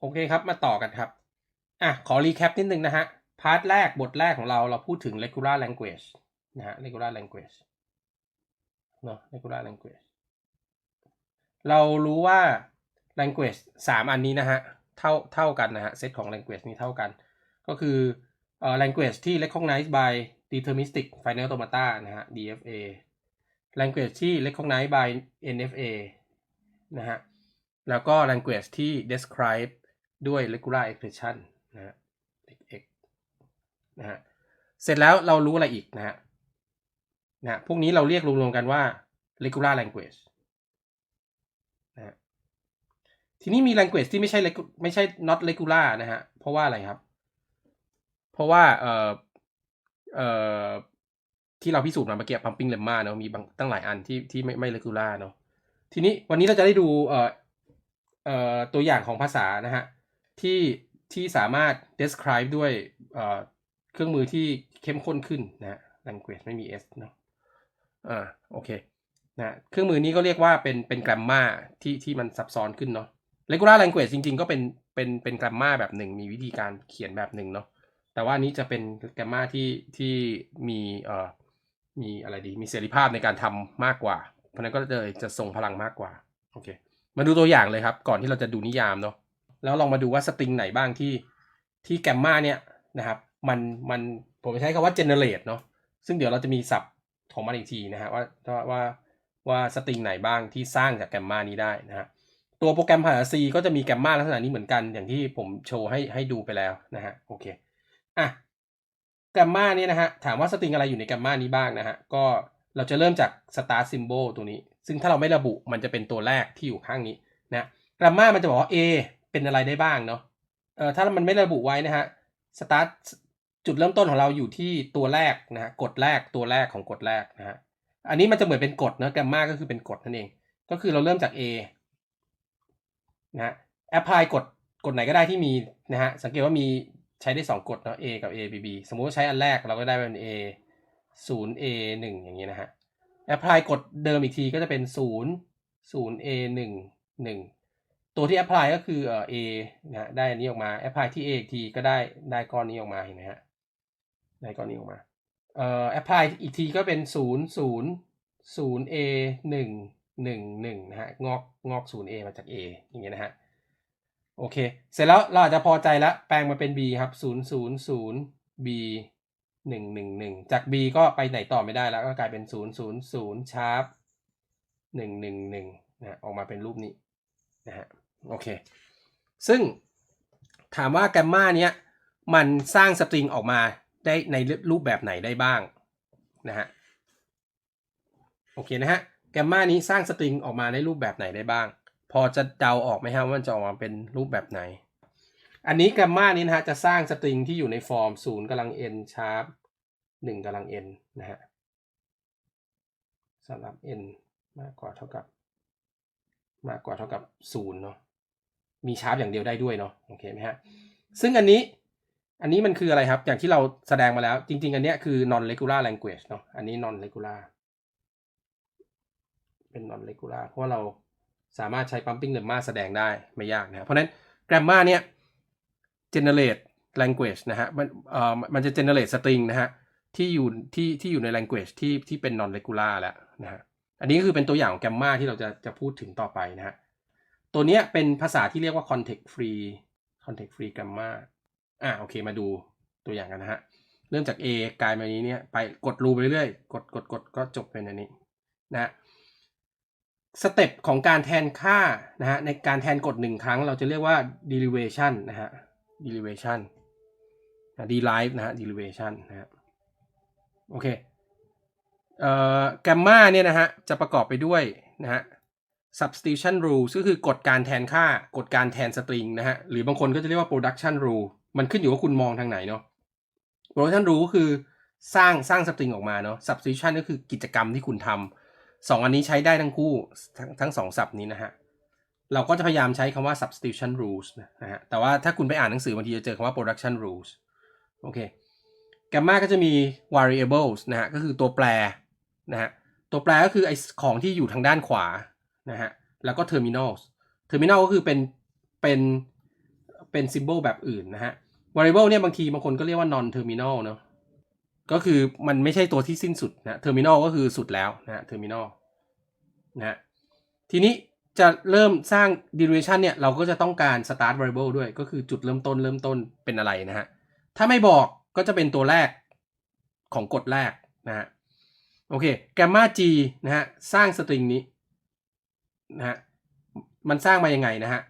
โอเคครับ มาต่อกันครับ อะ ขอรีแคปนิดนึงนะฮะ พาร์ทแรกบทแรกของเราเราพูดถึง regular language นะฮะ regular language เนอะ regular language เรารู้ว่า language สามอันนี้นะฮะ เท่าเท่ากันนะฮะ เซตของ language นี้เท่ากัน ก็คือเอ่อ language ที่ recognized by deterministic final automata นะฮะ DFA language ที่ recognized by NFA นะฮะ แล้วก็ language ที่ describe ด้วย regular expression นะฮะ x นะฮะ เสร็จแล้วเรารู้อะไรอีกนะฮะ นะฮะพวกนี้เราเรียกรวมๆกันว่า regular language นะฮะทีนี้มี language ที่ไม่ใช่ไม่ใช่ not regular นะฮะ เพราะว่าอะไรครับ เพราะว่าเอ่อเอ่อที่เราพิสูจน์มาเมื่อกี้ pumping lemma เนอะมีบางตั้งหลายอันที่ที่ไม่ไม่ regular เนอะทีนี้วันนี้เราจะได้ดูเอ่อเอ่อตัวอย่างของภาษานะฮะ ที่ที่สามารถ describe ด้วยเครื่องมือที่เข้มข้นขึ้นนะ language ไม่มี s เนอะอ่าโอเคนะเครื่องมือนี้ก็เรียกว่าเป็นเป็น grammar ที่ที่มันซับซ้อนขึ้นเนาะ regular language จริงๆ ก็เป็นเป็นเป็น grammar แบบหนึ่ง มีวิธีการเขียนแบบหนึ่งเนาะแต่ว่านี้จะเป็น grammar ที่ที่มีเอ่อมีอะไรดีมีเสรีภาพในการทำมากกว่า เพราะฉะนั้นก็เลยจะทรงพลังมากกว่าโอเคมาดูตัวอย่างเลยครับ ก่อนที่เราจะดูนิยามเนาะ แล้วลองมาดูว่าสตริงไหนบ้างที่ที่แกมมาเนี่ยนะครับมันมันผมใช้คำว่า generate เนาะซึ่งเดี๋ยวเราจะมีศัพท์ของมันอีกทีนะฮะว่าว่าว่าวาสตริงไหนบ้างที่สร้างจากแกมมานี้ได้นะฮะตัวโปรแกรมภาษา C ก็จะมีแกมมาลักษณะนี้เหมือนกันอย่างที่ผมโชว์ให้ให้ดูไปแล้วนะฮะโอเคอะแกมมาเนี่ยนะฮะถามว่าสตริงอะไรอยู่ในแกมมานี้บ้างนะฮะก็เราจะเริ่มจาก start symbol ตัวนี้ ซึ่งถ้าเราไม่ระบุมันจะเป็นตัวแรกที่อยู่ข้างนี้นะแกรมมามันจะบอกว่า A เป็นอะไรได้บ้างเนาะเอ่อถ้ามันไม่ระบุไว้นะฮะ start จุดเริ่มต้นของเราอยู่ที่ตัวแรกนะฮะกฎแรกตัวแรกของกฎแรกนะฮะอันนี้มันจะเหมือนเป็นกฎนะแกรมมาก็คือเป็นกฎนั่นเอง ก็คือเราเริ่มจาก A นะฮะ apply กฎกฎไหนก็ได้ที่มีนะฮะสังเกตว่ามีใช้ได้ 2กฎเนาะ A กับ A B B สมมุติว่าใช้อันแรกเราก็ได้เป็น A 0 A 1อย่างนี้นะฮะ apply กฎเดิมอีกทีก็จะเป็น 0 0 A 1 1 ตัวที่ apply ก็คือเอ่อ A นะได้อันนี้ออกมา apply ที่ A อีกทีก็ได้ได้ก้อนนี้ออกมาเห็นไหมฮะได้ก้อนนี้ออกมาเอ่อ apply อีกทีก็เป็น0 0 0 A 1 1 1นะฮะงอกงอก0 A มาจาก A อย่างเงี้ยนะฮะโอเค เสร็จแล้วเราอาจจะพอใจแล้วแปลงมาเป็น B ครับ0 0 0 B 1 1 1จาก B ก็ไปไหนต่อไม่ได้แล้วก็กลายเป็น0 0 0 sharp 1 1 1นะฮะออกมาเป็นรูปนี้นะฮะ โอเค ซึ่งถามว่าแกมมาเนี้ยมันสร้างสตริงออกมาได้ในรูปแบบไหนได้บ้างนะฮะโอเคนะฮะแกมมานี้สร้างสตริงออกมาในรูปแบบไหนได้บ้าง พอจะเดาออกไหมฮะว่ามันจะออกมาเป็นรูปแบบไหน อันนี้แกมมานี้นะฮะจะสร้างสตริงที่อยู่ในฟอร์ม0กำลัง n sharp 1กำลัง n นะฮะสำหรับ n มากกว่าเท่ากับ มากกว่าเท่ากับ0เนาะ มีชาร์ปอย่างเดียวได้ด้วยเนาะโอเคไหมฮะซึ่งอันนี้อันนี้มันคืออะไรครับ อย่างที่เราแสดงมาแล้ว จริง ๆ อันเนี้ยคือ non regular language เนาะอันนี้ non regular เป็น non regular เพราะว่าเราสามารถใช้ pumping lemma แสดงได้ไม่ยากนะครับเพราะฉะนั้น grammar เนี่ย generate language นะฮะมันเอ่อมันจะ generate string นะฮะที่อยู่ที่ที่อยู่ใน language ที่ที่เป็น non regular แล้วนะฮะอันนี้ก็คือเป็นตัวอย่างของ grammar ที่เราจะจะพูดถึงต่อไปนะฮะ ตัวเนี้ยเป็นภาษาที่เรียกว่า context free context free grammar อะโอเคมาดูตัวอย่างกันนะฮะ เริ่มจาก A กลายมานี้เนี่ยไปกดรูไปเรื่อยๆกดกดกดก็จบเป็นอันนี้นะฮะสเต็ปของการแทนค่านะฮะในการแทนกดหนึ่งครั้ง เราจะเรียกว่า derivation นะฮะ derivation นะ derive นะฮะ derivation นะฮะโอเคเอ่อ gamma เนี่ยนะฮะจะประกอบไปด้วยนะฮะ substitution rule ก็คือกฎการแทนค่ากฎการแทนสตริงนะฮะ หรือบางคนก็จะเรียกว่า production rule มันขึ้นอยู่ว่าคุณมองทางไหนเนาะ production rule ก็คือสร้างสร้างสตริงออกมาเนาะ substitution ก็คือกิจกรรมที่คุณทำสองอันนี้ใช้ได้ทั้งคู่ทั้งทั้งสองศัพท์นี้นะฮะ เราก็จะพยายามใช้คำว่า substitution rules นะฮะ แต่ว่าถ้าคุณไปอ่านหนังสือบางทีจะเจอคำว่า production rules โอเค gamma ก็จะมี variables นะฮะ ก็คือตัวแปรนะฮะ ตัวแปรก็คือไอของที่อยู่ทางด้านขวา นะฮะ แล้วก็ terminals terminal ก็คือเป็นเป็นเป็น symbol แบบอื่นนะฮะ variable เนี่ยบางทีบางคนก็เรียกว่า non terminal เนอะก็คือมันไม่ใช่ตัวที่สิ้นสุดนะ terminal ก็คือสุดแล้วนะฮะ terminal นะฮะทีนี้จะเริ่มสร้าง derivation เนี่ยเราก็จะต้องการ start variable ด้วย ก็คือจุดเริ่มต้นเริ่มต้นเป็นอะไรนะฮะ ถ้าไม่บอกก็จะเป็นตัวแรกของกฎแรกนะฮะ โอเค gamma g นะฮะ สร้างสตริงนี้ นะฮะมันสร้างมายังไงนะฮะ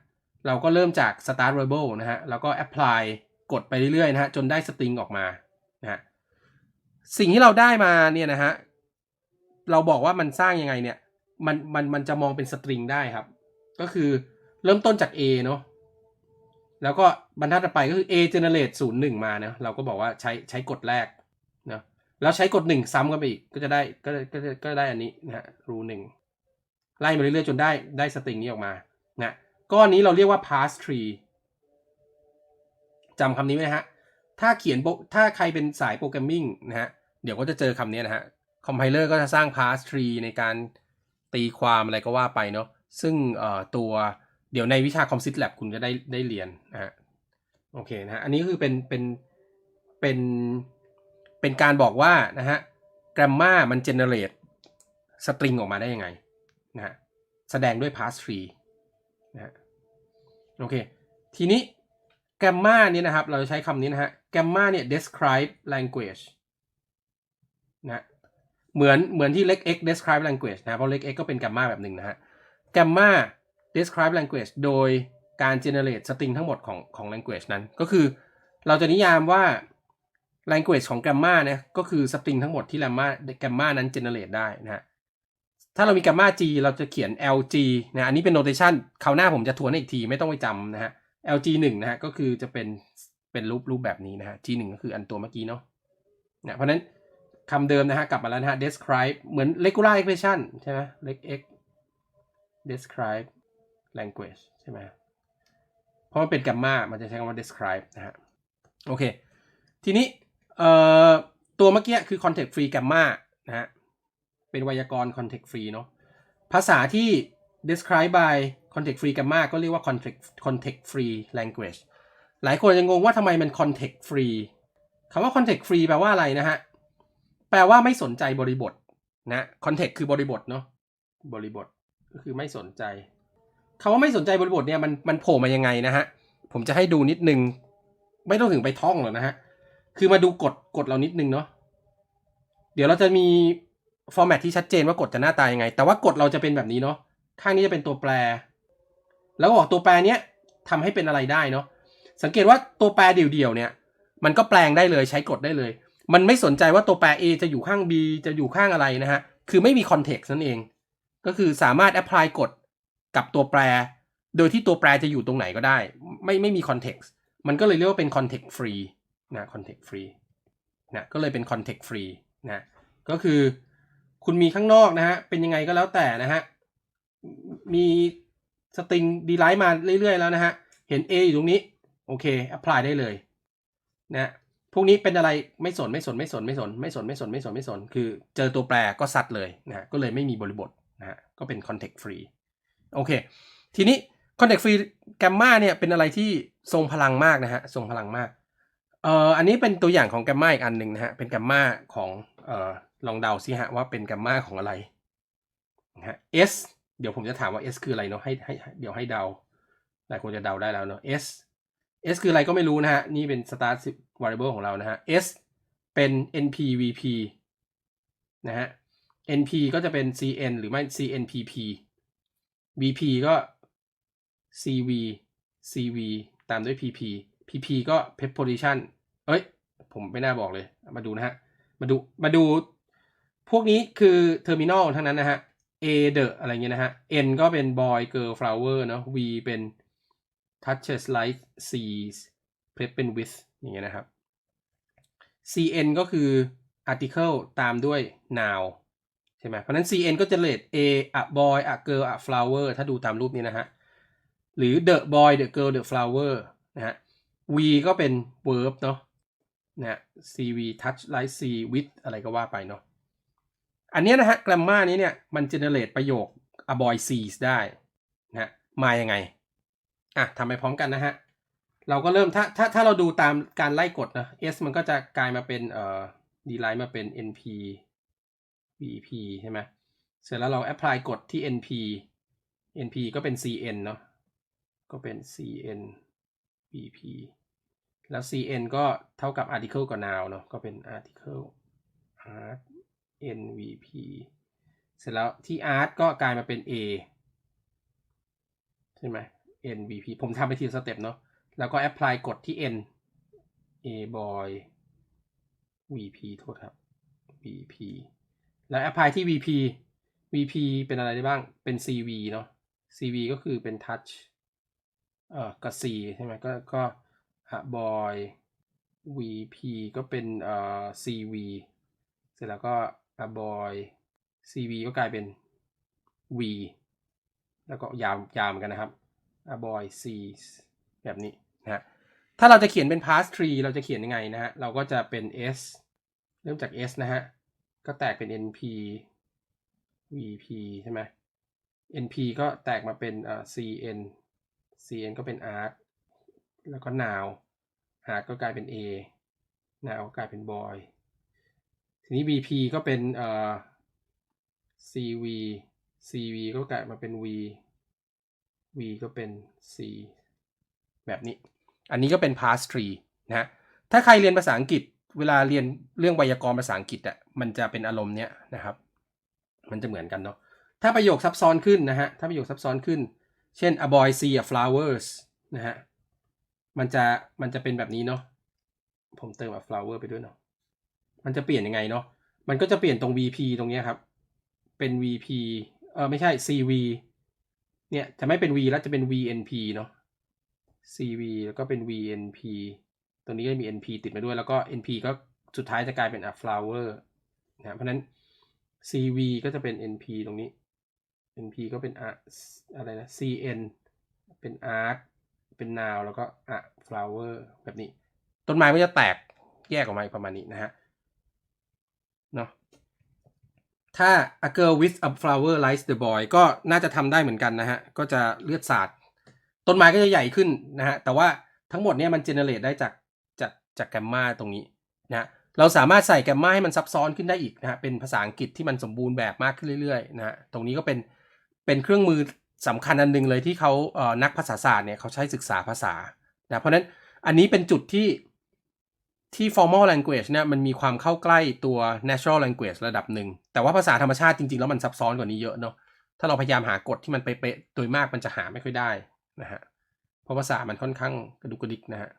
เราก็เริ่มจาก start variable นะฮะแล้วก็ apply กดไปเรื่อยๆนะฮะจนได้สตริงออกมานะฮะสิ่งที่เราได้มาเนี่ยนะฮะเราบอกว่ามันสร้างยังไงเนี่ยมันมันมันจะมองเป็นสตริงได้ครับ ก็คือเริ่มต้นจาก A เนาะแล้วก็บรรทัดต่อไปก็คือ A generate 0 1 มาเนะเราก็บอกว่าใช้ใช้กฎแรกเนะแล้วใช้กฎ1ซ้ำกันไปอีกก็จะได้ก็ก็จะก็ได้อันนี้นะฮะรูหนึ่ง ไล่มาเรื่อยๆจนได้ได้สตริงนี้ออกมานะก้อนนี้เราเรียกว่า pass tree จำคำนี้ไว้นะฮะ ถ้าเขียนโปรถ้าใครเป็นสายโปรแกรมมิ่งนะฮะ เดี๋ยวก็จะเจอคำนี้นะฮะ คอมไพเลอร์ก็จะสร้าง pass tree ในการตีความอะไรก็ว่าไปเนาะ ซึ่งเอ่อตัวเดี๋ยวในวิชา Comsit Lab คุณจะได้ได้เรียนนะฮะ โอเคนะฮะ อันนี้คือเป็นเป็นเป็นเป็นการบอกว่านะฮะ grammar มัน generate string ออกมาได้ยังไง นะแสดงด้วย pass tree นะฮะโอเค ทีนี้ gamma เนี่ยนะครับ เราจะใช้คำนี้นะฮะ gamma เนี่ย describe language นะฮะเหมือนเหมือนที่ leg x describe language นะเพราะ leg x ก็เป็น gamma แบบหนึ่งนะฮะ gamma describe language โดยการ generate string ทั้งหมดของของ language นั้น ก็คือเราจะนิยามว่า language ของ gamma เนี่ยก็คือ string ทั้งหมดที่ gamma gamma นั้น generate ได้นะฮะ ถ้าเรามี gamma g เราจะเขียน lg นะอันนี้เป็น notation คราวหน้าผมจะทวนอีกทีไม่ต้องไปจำนะฮะ lg 1นะฮะก็คือจะเป็นเป็นรูปรูปแบบนี้นะฮะ g 1ก็คืออันตัวเมื่อกี้เนาะนะเพราะนั้นคำเดิมนะฮะกลับมาแล้วนะฮะ describe เหมือน regular expression ใช่ไหม leg x describe language ใช่ไหมเพราะมันเป็น gamma มันจะใช้คำว่า describe นะฮะ โอเค ทีนี้เอ่อตัวเมื่อกี้คือ context free gamma นะฮะ เป็นไวยากรณ์ context free เนาะภาษาที่ describe by context free gamma ก็เรียกว่า context context free language หลายคนจะงงว่าทำไมมัน context free คำว่า context free แปลว่าอะไรนะฮะ แปลว่าไม่สนใจบริบทนะ context คือบริบทเนาะบริบทก็คือไม่สนใจคำว่าไม่สนใจบริบทเนี่ยมันมันโผล่มายังไงนะฮะ ผมจะให้ดูนิดนึง ไม่ต้องถึงไปท่องหรอกนะฮะ คือมาดูกฎกฎเรานิดนึงเนาะเดี๋ยวเราจะมี ฟอร์แมตที่ชัดเจนว่ากฎจะหน้าตายังไง แต่ว่ากฎเราจะเป็นแบบนี้เนาะข้างนี้จะเป็นตัวแปร แล้วก็บอกตัวแปรเนี้ยทำให้เป็นอะไรได้เนาะสังเกตว่าตัวแปรเดี่ยวๆเนี่ย มันก็แปลงได้เลยใช้กฎได้เลย มันไม่สนใจว่าตัวแปร A จะอยู่ข้าง B จะอยู่ข้างอะไรนะฮะคือไม่มีคอนเท็กซ์นั่นเอง ก็คือสามารถ apply กฎกับตัวแปร โดยที่ตัวแปรจะอยู่ตรงไหนก็ได้ ไม่ไม่มีคอนเท็กซ์มันก็เลยเรียกว่าเป็น context free นะ context free นะก็เลยเป็น context free นะก็คือ คุณมีข้างนอกนะฮะ เป็นยังไงก็แล้วแต่นะฮะ มีสตริงดีไลท์มาเรื่อยๆแล้วนะฮะ เห็น A อยู่ตรงนี้ โอเค apply ได้เลยนะพวกนี้เป็นอะไรไม่สนไม่สนไม่สนไม่สนไม่สนไม่สนไม่สนไม่สน คือเจอตัวแปรก็ซัดเลยนะก็เลยไม่มีบริบทนะฮะก็เป็น context free โอเค ทีนี้ context free gamma เนี่ยเป็นอะไรที่ทรงพลังมากนะฮะทรงพลังมากเอ่ออันนี้เป็นตัวอย่างของ gamma อีกอันหนึ่งนะฮะเป็น gamma ของเอ่อ ลองเดาสิฮะว่าเป็น gamma ของอะไรนะฮะ s เดี๋ยวผมจะถามว่า s คืออะไรเนาะให้ให้เดี๋ยวให้เดาหลายคนจะเดาได้แล้วเนาะ s s คืออะไรก็ไม่รู้นะฮะ นี่เป็น start variable ของเรานะฮะ s เป็น np vp นะฮะ np ก็จะเป็น cn หรือไม่ cnpp vp ก็ cv cv ตามด้วย pp pp ก็ pep position เอ้ย ผมไม่น่าบอกเลย มาดูนะฮะ มาดู มาดู พวกนี้คือเทอร์มินอลทั้งนั้นนะฮะ A อ h e อะไรเงี้ยนะฮะ N ก็เป็น boy girl flower เนาะ V เป็น touches light C prep เป็น with อย่างเงี้ยนะครับ CN ก็คือ article ตามด้วย noun ใช่ไหมเพราะนั้น CN ก็จะเลต A a boy a girl a flower ถ้าดูตามรูปนี้นะฮะ หรือ the boy the girl the flower นะฮะ V ก็เป็น verb เนาะนะ CV touch light C with อะไรก็ว่าไปเนาะ อันนี้นะฮะ grammar นี้เนี่ยมัน generate ประโยค a boy sees ได้นะมายังไงอะทำไปพร้อมกันนะฮะ เราก็เริ่มถ้าถ้าถ้าเราดูตามการไล่กฎนะ S มันก็จะกลายมาเป็นเอ่อดีไลน์มาเป็น NP VP ใช่ไหมเสร็จแล้วเรา apply กฎที่ NP NP ก็เป็น CN เนาะก็เป็น CN VP แล้ว CN ก็เท่ากับ article กับ noun เนาะก็เป็น article NVP เสร็จแล้วที่ art ก็กลายมาเป็น A ใช่ไหม NVP ผมทำไปทีละสเต็ปเนาะแล้วก็ apply กฎที่ N A boy VP โทษครับ VP แล้ว apply ที่ VP VP เป็นอะไรได้บ้าง เป็น CV เนาะ CV ก็คือเป็น touch เอ่อกับ C ใช่ไหมก็ก็อะ boy VP ก็เป็นเอ่อ CV เสร็จแล้วก็ อะ boy CV ก็กลายเป็น V แล้วก็ยาวยาวเหมือนกันนะครับ a boy sees แบบนี้นะฮะถ้าเราจะเขียนเป็น past tree เราจะเขียนยังไงนะฮะ เราก็จะเป็น s เริ่มจาก s นะฮะ ก็แตกเป็น np vp ใช่ไหม np ก็แตกมาเป็นเอ่อ cn cn ก็เป็น art แล้วก็ now art ก็กลายเป็น a now ก็กลายเป็น boy ทีนี้ vp ก็เป็นเอ่อ cv cv ก็กลายมาเป็น v v ก็เป็น c แบบนี้ อันนี้ก็เป็น past tree นะฮะถ้าใครเรียนภาษาอังกฤษ เวลาเรียนเรื่องไวยากรณ์ภาษาอังกฤษอะมันจะเป็นอารมณ์เนี้ยนะครับ มันจะเหมือนกันเนาะ ถ้าประโยคซับซ้อนขึ้นนะฮะ ถ้าประโยคซับซ้อนขึ้น เช่น a boy see a flowers นะฮะ มันจะ มันจะเป็นแบบนี้เนาะ ผมเติม a flower ไปด้วยเนาะ มันจะเปลี่ยนยังไงเนาะ มันก็จะเปลี่ยนตรง VP ตรงนี้ครับ เป็น VP เออไม่ใช่ CV เนี่ยจะไม่เป็น V แล้วจะเป็น VNP เนาะ CV แล้วก็เป็น VNP ตรงนี้ก็มี NP ติดมาด้วยแล้วก็ NP ก็สุดท้ายจะกลายเป็น a flower นะเพราะนั้น CV ก็จะเป็น NP ตรงนี้ NP ก็เป็น a อะไรนะ CN เป็น art เป็น noun แล้วก็ a flower แบบนี้ ต้นไม้มันจะแตกแยกออกมาประมาณนี้นะฮะ เนาะถ้า a girl with a flower likes the boy ก็น่าจะทำได้เหมือนกันนะฮะ ก็จะเลือดสาด ต้นไม้ก็จะใหญ่ขึ้นนะฮะ แต่ว่าทั้งหมดเนี่ยมันเจเนเรตได้จากจากจากแกมมาตรงนี้นะเราสามารถใส่แกมมาให้มันซับซ้อนขึ้นได้อีกนะฮะ เป็นภาษาอังกฤษที่มันสมบูรณ์แบบมากขึ้นเรื่อยๆนะฮะ ตรงนี้ก็เป็นเป็นเครื่องมือสำคัญอันหนึ่งเลยที่เขาเอ่อนักภาษาศาสตร์เนี่ยเขาใช้ศึกษาภาษานะเพราะฉะนั้นอันนี้เป็นจุดที่ ที่ formal language เนี่ยมันมีความเข้าใกล้ตัว natural language ระดับหนึ่ง แต่ว่าภาษาธรรมชาติจริง ๆ แล้วมันซับซ้อนกว่านี้เยอะเนาะ ถ้าเราพยายามหากฎที่มันเป๊ะๆ โดยมากมันจะหาไม่ค่อยได้นะฮะ เพราะภาษามันค่อนข้างกระดุกกระดิกนะฮะ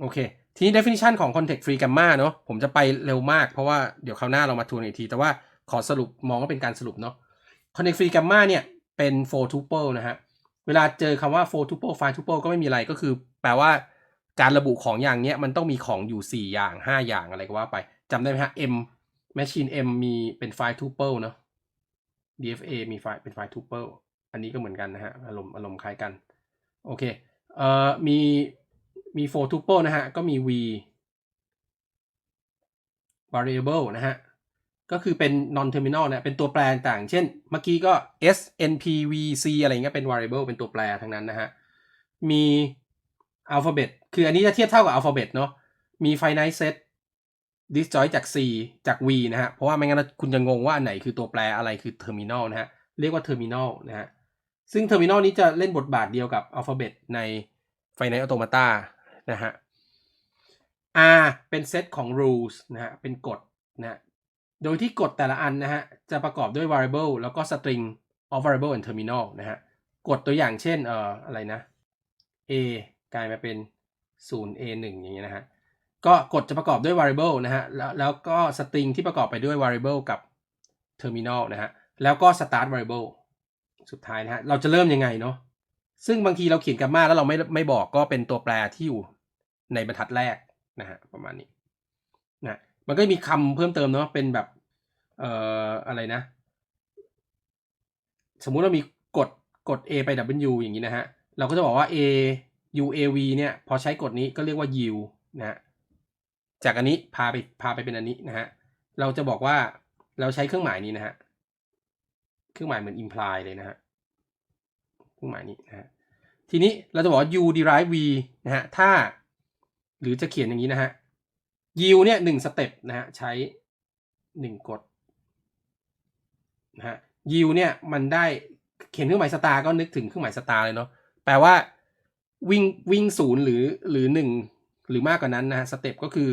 โอเค ทีนี้ definition ของ context free grammar เนาะ ผมจะไปเร็วมาก เพราะว่าเดี๋ยวคราวหน้าเรามาทวนอีกที แต่ว่าขอสรุปมองว่าเป็นการสรุปเนาะ context free grammar เนี่ยเป็น four tuple นะฮะ เวลาเจอคำว่า four tuple five tuple ก็ไม่มีอะไร ก็คือ แปลว่า การระบุของอย่างเนี้ยมันต้องมีของอยู่ 4 อย่าง 5 อย่างอะไรก็ว่าไปจำได้ไหมฮะ m machine m มีเป็นไฟล์ tuple เนาะ dfa มีไฟล์เป็นไฟล์ tuple อันนี้ก็เหมือนกันนะฮะ อารมณ์อารมณ์คล้ายกัน โอเค เอ่อ มีมี four tuple นะฮะ ก็มี v variable นะฮะ ก็คือเป็น non terminal นะ เป็นตัวแปรต่าง เช่น เมื่อกี้ก็ s np v c อะไรเงี้ยเป็น variable เป็นตัวแปรทั้งนั้นนะฮะ มี alphabet คืออันนี้จะเทียบเท่ากับ alphabet เนาะมี finite set disjoint จาก c จาก v นะฮะ เพราะว่าไม่งั้นคุณจะงงว่าอันไหนคือตัวแปรอะไรคือ terminal นะฮะ เรียกว่า terminal นะฮะ ซึ่ง terminal นี้จะเล่นบทบาทเดียวกับ alphabet ใน finite automata นะฮะ R เป็นเซตของ rules นะฮะ เป็นกฎนะฮะโดยที่กฎแต่ละอันนะฮะ จะประกอบด้วย variable แล้วก็ string of variable and terminal นะฮะ กฎตัวอย่างเช่นเอ่ออะไรนะ a กลายมาเป็น 0 a 1อย่างเงี้ยนะฮะก็กฎจะประกอบด้วย variable นะฮะแล้วแล้วก็ string ที่ประกอบไปด้วย variable กับ terminal นะฮะแล้วก็ start variable สุดท้ายนะฮะเราจะเริ่มยังไงเนาะซึ่งบางทีเราเขียนกัมมาแล้วเราไม่ไม่บอกก็เป็นตัวแปรที่อยู่ในบรรทัดแรกนะฮะประมาณนี้นะมันก็มีคำเพิ่มเติมเนาะเป็นแบบเอ่ออะไรนะ สมมุติเรามีกฎกฎ a ไป w อย่างนี้นะฮะเราก็จะบอกว่า a u a v เนี่ยพอใช้กฎนี้ก็เรียกว่า yield นะฮะจากอันนี้พาไปพาไปเป็นอันนี้นะฮะเราจะบอกว่าเราใช้เครื่องหมายนี้นะฮะเครื่องหมายเหมือน imply เลยนะฮะเครื่องหมายนี้นะฮะทีนี้เราจะบอกว่า u derive v นะฮะถ้าหรือจะเขียนอย่างนี้นะฮะ u เนี่ยหนึ่งสเต็ปนะฮะใช้หนึ่งกฎนะฮะ u เนี่ยมันได้เขียนเครื่องหมายสตาร์ก็นึกถึงเครื่องหมายสตาร์เลยเนาะแปลว่า วิ่งวิ่งศูนย์หรือหรือหนึ่งหรือมากกว่านั้นนะฮะสเต็ปก็คือ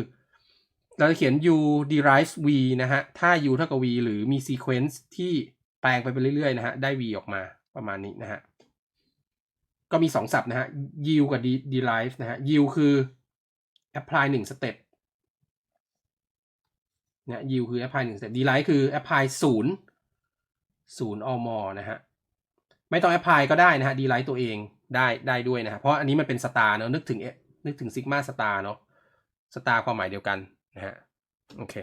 เราจะเขียน u derive v นะฮะ ถ้า u เท่ากับ v หรือมี sequence ที่แปลงไปไปเรื่อยๆนะฮะ ได้ v ออกมาประมาณนี้นะฮะ ก็มีสองศัพท์นะฮะ yield กับ de- derive นะฮะ yield คือ apply หนึ่งสเต็ปนะ yield คือ apply หนึ่งสเต็ป derive คือ apply ศูนย์ศูนย์ or more นะฮะ ไม่ต้อง apply ก็ได้นะฮะ derive ตัวเอง ได้ได้ด้วยนะฮะเพราะอันนี้มันเป็น star เนอะนึกถึงนึกถึง sigma star เนอะ star ความหมายเดียวกันนะฮะโอเค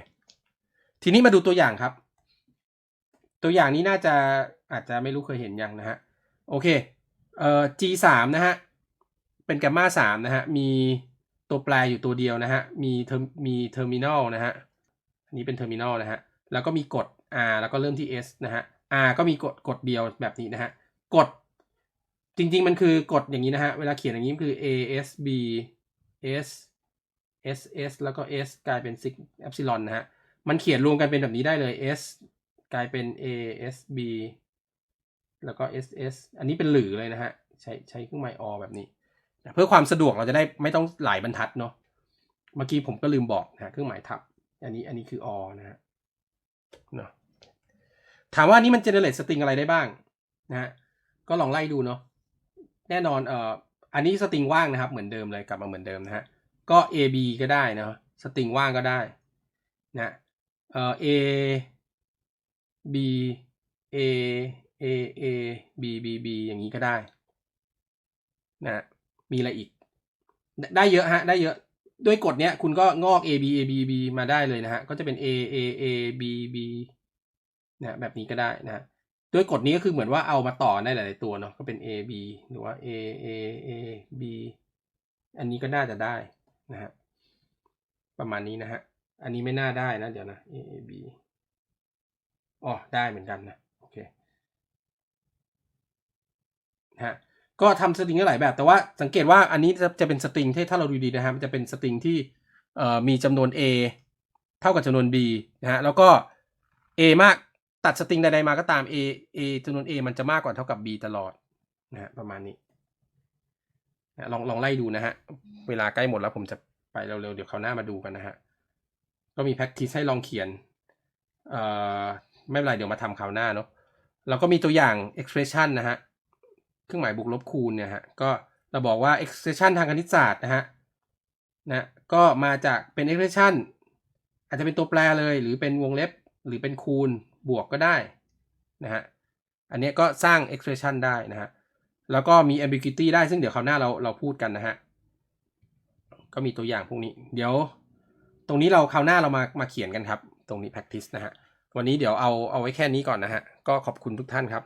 ทีนี้มาดูตัวอย่างครับ ตัวอย่างนี้น่าจะอาจจะไม่รู้เคยเห็นยังนะฮะโอเคเอ่อ G สามนะฮะเป็นแกมมาสามนะฮะมีตัวแปรอยู่ตัวเดียวนะฮะมีเทอร์มีเทอร์มินอลนะฮะอันนี้เป็นเทอร์มินอลนะฮะแล้วก็มีกฎ R แล้วก็เริ่มที่ S นะฮะ R ก็มีกฎกฎเดียวแบบนี้นะฮะกฎ จริง ๆ มันคือกฎอย่างนี้นะฮะ เวลาเขียนอย่างนี้คือ A S B S S S แล้วก็ S กลายเป็นซิกเอปซิลอนนะฮะ มันเขียนรวมกันเป็นแบบนี้ได้เลย S กลายเป็น A S B แล้วก็ S S อันนี้เป็นหรือเลยนะฮะ ใช้ใช้เครื่องหมายอแบบนี้ เพื่อความสะดวกเราจะได้ไม่ต้องหลายบรรทัดเนาะ เมื่อกี้ผมก็ลืมบอกนะเครื่องหมายทับ อันนี้อันนี้คืออนะฮะเนาะถามว่านี่มัน generate string อะไรได้บ้างนะฮะ ก็ลองไล่ดูเนาะ แน่นอนเอ่ออันนี้สตริงว่างนะครับเหมือนเดิมเลยกลับมาเหมือนเดิมนะฮะก็ a b ก็ได้นะสตริงว่างก็ได้นะเอ่อ a b a a a b b b อย่างนี้ก็ได้นะมีอะไรอีก ได้เยอะฮะได้เยอะด้วยกฎเนี้ยคุณก็งอก a b a b b มาได้เลยนะฮะก็จะเป็น a a a b b นะแบบนี้ก็ได้นะฮะ ด้วยกฎนี้ก็คือเหมือนว่าเอามาต่อได้หลาย ๆ ตัวเนาะก็เป็น a b หรือว่า a a a b อันนี้ก็น่าจะได้นะฮะประมาณนี้นะฮะอันนี้ไม่น่าได้นะเดี๋ยวนะ a a b อ๋อได้เหมือนกันนะโอเคฮะก็ทำสตริงได้หลายแบบ แต่ว่าสังเกตว่าอันนี้จะจะเป็นสตริงที่ถ้าเราดูดีนะฮะมันจะเป็นสตริงที่เอ่อมีจำนวน a เท่ากับจำนวน b นะฮะแล้วก็ a มาก ตัดสตริงใดๆมาก็ตาม a a จำนวน a มันจะมากกว่าเท่ากับ b ตลอดนะฮะประมาณนี้นะลองลองไล่ดูนะฮะ เวลาใกล้หมดแล้วผมจะไปเร็วๆ เดี๋ยวคราวหน้ามาดูกันนะฮะ ก็มี practice ให้ลองเขียน เอ่อ ไม่เป็นไรเดี๋ยวมาทำคราวหน้าเนาะแล้วก็มีตัวอย่าง expression นะฮะ เครื่องหมายบวกลบคูณเนี่ยฮะ ก็เราบอกว่า expression ทางคณิตศาสตร์นะฮะ นะ ก็มาจากเป็น expression อาจจะเป็นตัวแปรเลย หรือเป็นวงเล็บ หรือเป็นคูณ บวกก็ได้นะฮะ อันนี้ก็สร้าง expression ได้นะฮะ แล้วก็มี ambiguity ได้ซึ่งเดี๋ยวคราวหน้าเราเราพูดกันนะฮะ ก็มีตัวอย่างพวกนี้ เดี๋ยว ตรงนี้เราคราวหน้าเรามามาเขียนกันครับ ตรงนี้ practice นะฮะ วันนี้เดี๋ยวเอาเอาไว้แค่นี้ก่อนนะฮะ ก็ขอบคุณทุกท่านครับ